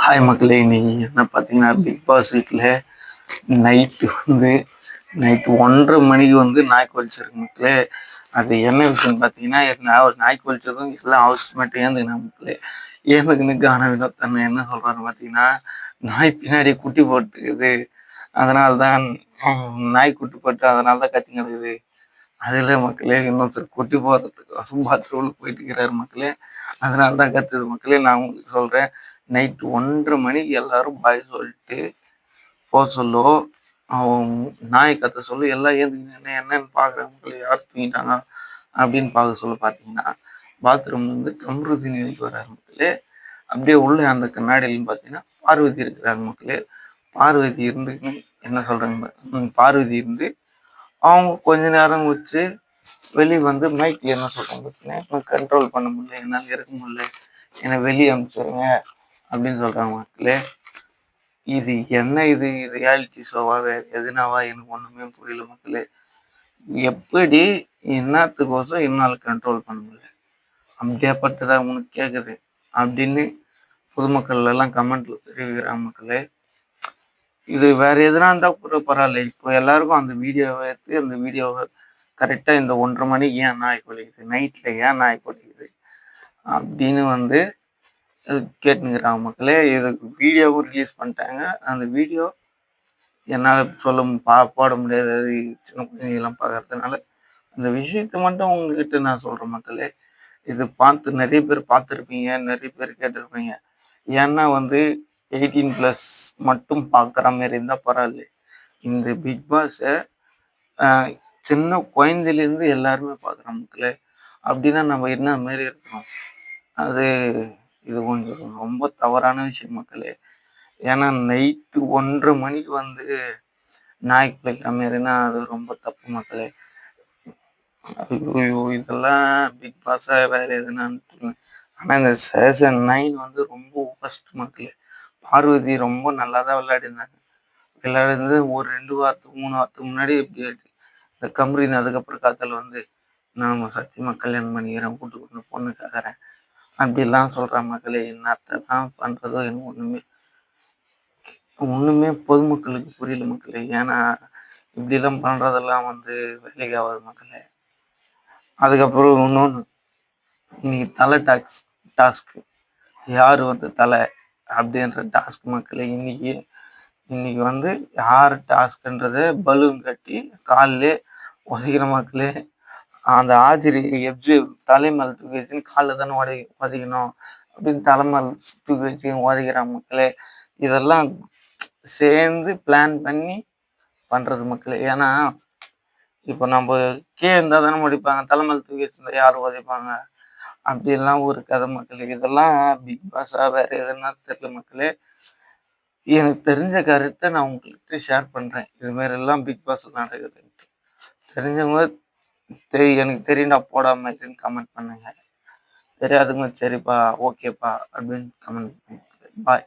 Hi மக்களே இன்னைக்கு என்ன பார்த்தீங்கன்னா பிக் பாஸ் வீட்டில் நைட்டு வந்து நைட்டு ஒன்றரை மணிக்கு வந்து நாய் கொலிச்சிருக்கு மக்களே. அது என்ன விஷயம்னு பார்த்தீங்கன்னா ஒரு நாய் கொலிச்சதும் எல்லாம் ஹவுஸ் மட்டும் ஏந்துக்கினா மக்களே. ஏந்துக்குன்னு கான வினோத் தன்னை என்ன சொல்கிறாரு பார்த்தீங்கன்னா நாய் பின்னாடி குட்டி போட்டுக்குது. அதனால தான் நாய் குட்டி போட்டு அதனால தான் கத்தி கிடக்குது. அதில் மக்களே இன்னொருத்தர் கொட்டி போகிறதுக்கு வசம் பாத்ரூமில் போயிட்டு இருக்கிறார் மக்களே. அதனால தான் கத்துது மக்களே நான் உங்களுக்கு சொல்கிறேன் நைட்டு ஒன்றரை மணிக்கு எல்லாரும் பாய் சொல்லிட்டு போக சொல்லோ. அவன் நாய் கத்த சொல்லு எல்லாம் ஏந்துக்கின்னு என்ன என்னன்னு பார்க்குறேன் மக்களே யார் தூங்கிட்டாங்க அப்படின்னு பார்க்க சொல்ல பார்த்தீங்கன்னா பாத்ரூம்லேருந்து இருந்து கம்ருதீன் வர்றாரு மக்களே. அப்படியே உள்ள அந்த கண்ணாடியிலும் பார்த்தீங்கன்னா பார்வதி இருக்கிறாங்க மக்களே. பார்வதி இருந்து என்ன சொல்கிறாங்க பார்வதி இருந்து அவங்க கொஞ்ச நேரம் வச்சு வெளியே வந்து மைக் என்ன சொல்கிறாங்க பார்த்தீங்கன்னா கண்ட்ரோல் பண்ண முடியல. என்னால் இருக்க முடியல. என்னை வெளியே அனுப்பிச்சிருங்க அப்படின்னு சொல்கிறாங்க மக்களே. இது என்ன இது? ரியாலிட்டி ஷோவா வேறு எதுனாவா? எனக்கு ஒன்றுமே புரியல மக்களே. எப்படி என்னத்துக்கோசம் என்னால் கண்ட்ரோல் பண்ண முடியல? அப்படியாப்பட்டதாக உனக்கு கேட்குது அப்படின்னு பொதுமக்கள் எல்லாம் கமெண்ட்ல தெரிவிக்கிறாங்க மக்களே. இது வேற எதுனா இருந்தா கூட பரவாயில்ல. இப்போ எல்லாருக்கும் அந்த வீடியோவை எடுத்து அந்த வீடியோவை கரெக்டா இந்த ஒன்றரை மணிக்கு ஏன் நாய் கொலைக்குது நைட்ல ஏன் நாய் கொலைக்குது அப்படின்னு வந்து கேட்டுங்கிறாங்க மக்களே. இதுக்கு வீடியோவும் ரிலீஸ் பண்ணிட்டாங்க. அந்த வீடியோ என்னால் சொல்ல பா போட முடியாது. அது சின்ன குழந்தைங்களாம் பார்க்கறதுனால அந்த விஷயத்தை மட்டும் உங்ககிட்ட நான் சொல்கிறேன் மக்களே. இது பார்த்து நிறைய பேர் பார்த்துருப்பீங்க நிறைய பேர் கேட்டிருப்பீங்க. ஏன்னா வந்து எயிட்டீன் ப்ளஸ் மட்டும் பார்க்குற மாதிரி இருந்தால் பரவாயில்ல. இந்த பிக் பாஸை சின்ன குழந்தையிலேருந்து எல்லாருமே பார்க்குறோம் மக்களே. அப்படின்னா நம்ம என்ன மாரி இருக்கணும்? அது இது கொஞ்சம் ரொம்ப தவறான விஷயம் மக்களே. ஏன்னா நைட்டு ஒன்றரை மணிக்கு வந்து நாய்க்கு பிழைக்கிற மாரினா அது ரொம்ப தப்பு மக்களே. ஐயோ இதெல்லாம் பிக் பாஸாக வேறு எதுனான்னு ஆனால் இந்த சீசன் நைன் வந்து ரொம்ப ஃபஸ்ட் மக்களே. பார்வதி ரொம்ப நல்லா தான் விளையாடிருந்தாங்க. விளையாடுறது ஒரு ரெண்டு வாரத்துக்கு மூணு வாரத்துக்கு முன்னாடி இப்படி இந்த கம்ரின் அதுக்கப்புறம் காத்தல் வந்து நான் சத்தியமாக கல்யாணம் பண்ணிக்கிறேன் கூட்டு கொண்டு பொண்ணு கேட்குறேன் அப்படிலாம் சொல்கிற மக்களே என்ன அர்த்தம் தான் பண்ணுறதோ எனக்கு ஒன்றுமே ஒன்றுமே பொதுமக்களுக்கு புரியல மக்களே ஏன்னா இப்படிலாம் பண்ணுறதெல்லாம் வந்து வேலைக்கு ஆகாது மக்களே அதுக்கப்புறம் இன்னொன்று இன்னைக்கு தலை டாக்ஸ் டாஸ்க்கு. யார் வந்து தலை? அப்படின்ற டாஸ்க் மக்களே இன்னைக்கு இன்னைக்கு வந்து யார் டாஸ்க்ன்றத பலூன் கட்டி காலிலே உதைக்கிற மக்களே அந்த ஆஜரி எப்ஜி தலைமையில் தூக்கி வச்சுன்னு காலில் தானே உதை உதைக்கணும் அப்படின்னு தலைமல் தூக்கி வச்சு உதைக்கிற மக்களே இதெல்லாம் சேர்ந்து பிளான் பண்ணி பண்ணுறது மக்களே. ஏன்னா இப்போ நம்ம கீழே இருந்தால் தானே முடிப்பாங்க தலைமையில் தூக்கி வச்சுருந்தா யார் உதைப்பாங்க? அப்படிலாம் ஒரு கதை மக்களே. இதெல்லாம் பிக் பாஸா வேற எதுனா தெரியல மக்களே. எனக்கு தெரிஞ்ச கருத்தை நான் உங்கள்கிட்ட ஷேர் பண்றேன். இது மாதிரிலாம் பிக் பாஸ் நடக்குது. தெரிஞ்சவங்க தெரி எனக்கு தெரியும்டா போடாம இருக்குன்னு கமெண்ட் பண்ணுங்க. தெரியாதுங்க சரிப்பா ஓகேப்பா அப்படின்னு கமெண்ட் பண்ணுங்க. பாய்